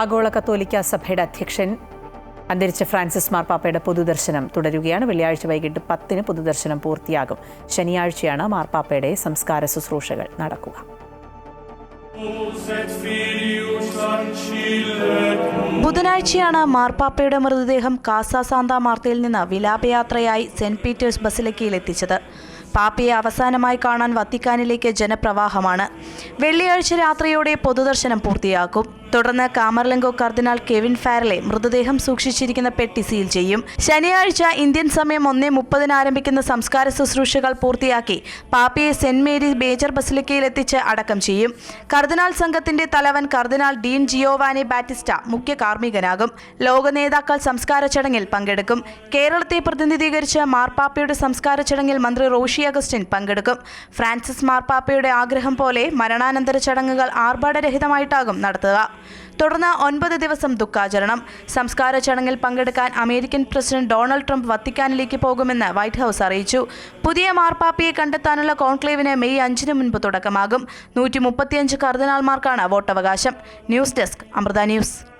ആഗോള കത്തോലിക്ക സഭയുടെ അധ്യക്ഷൻ അന്തരിച്ച ഫ്രാൻസിസ് മാർപ്പാപ്പയുടെ പൊതുദർശനം തുടരുകയാണ്. വെള്ളിയാഴ്ച വൈകിട്ട് പത്തിന് പൊതുദർശനം പൂർത്തിയാകും. ശനിയാഴ്ചയാണ് മാർപ്പാപ്പയുടെ സംസ്കാര ശുശ്രൂഷകൾ നടക്കുക. ബുധനാഴ്ചയാണ് മാർപ്പാപ്പയുടെ മൃതദേഹം കാസ സാന്താ മാർത്തയിൽ നിന്ന് വിലാപയാത്രയായി സെന്റ് പീറ്റേഴ്സ് ബസിലിക്കയിൽ എത്തിച്ചത്. പാപ്പയെ അവസാനമായി കാണാൻ വത്തിക്കാനിലേക്ക് ജനപ്രവാഹമാണ്. വെള്ളിയാഴ്ച രാത്രിയോടെ പൊതുദർശനം പൂർത്തിയാക്കും. തുടർന്ന് കാമർലങ്കോ കർദിനാൾ കെവിൻ ഫാരലെ മൃതദേഹം സൂക്ഷിച്ചിരിക്കുന്ന പെട്ടി സീൽ ചെയ്യും. ശനിയാഴ്ച ഇന്ത്യൻ സമയം ഒന്നേ മുപ്പതിന് ആരംഭിക്കുന്ന സംസ്കാര ശുശ്രൂഷകൾ പൂർത്തിയാക്കി പാപ്പയെ സെന്റ് മേരി മേജർ ബസിലിക്കയിൽ എത്തിച്ച് അടക്കം ചെയ്യും. കർദിനാൾ സംഘത്തിന്റെ തലവൻ കർദിനാൾ ഡീൻ ജിയോവാനി ബാറ്റിസ്റ്റ മുഖ്യ കാർമ്മികനാകും. ലോക നേതാക്കൾ സംസ്കാര ചടങ്ങിൽ പങ്കെടുക്കും. കേരളത്തെ പ്രതിനിധീകരിച്ച് മാർപ്പാപ്പയുടെ സംസ്കാര ചടങ്ങിൽ മന്ത്രി റോഷി അഗസ്റ്റിൻ പങ്കെടുക്കും. ഫ്രാൻസിസ് മാർപ്പാപ്പയുടെ ആഗ്രഹം പോലെ മരണാനന്തര ചടങ്ങുകൾ ആർഭാടരഹിതമായിട്ടാകും നടത്തുക. തുടർന്ന് ഒൻപത് ദിവസം ദുഃഖാചരണം. സംസ്കാര ചടങ്ങിൽ പങ്കെടുക്കാൻ അമേരിക്കൻ പ്രസിഡന്റ് ഡൊണാൾഡ് ട്രംപ് വത്തിക്കാനിലേക്ക് പോകുമെന്ന് വൈറ്റ് ഹൗസ് അറിയിച്ചു. പുതിയ മാർപ്പാപ്പയെ കണ്ടെത്താനുള്ള കോൺക്ലേവിന് മെയ് അഞ്ചിന് മുൻപ് തുടക്കമാകും. നൂറ്റി മുപ്പത്തിയഞ്ച് കർദിനാൾമാർക്കാണ് വോട്ടവകാശം. News desk Amrita news.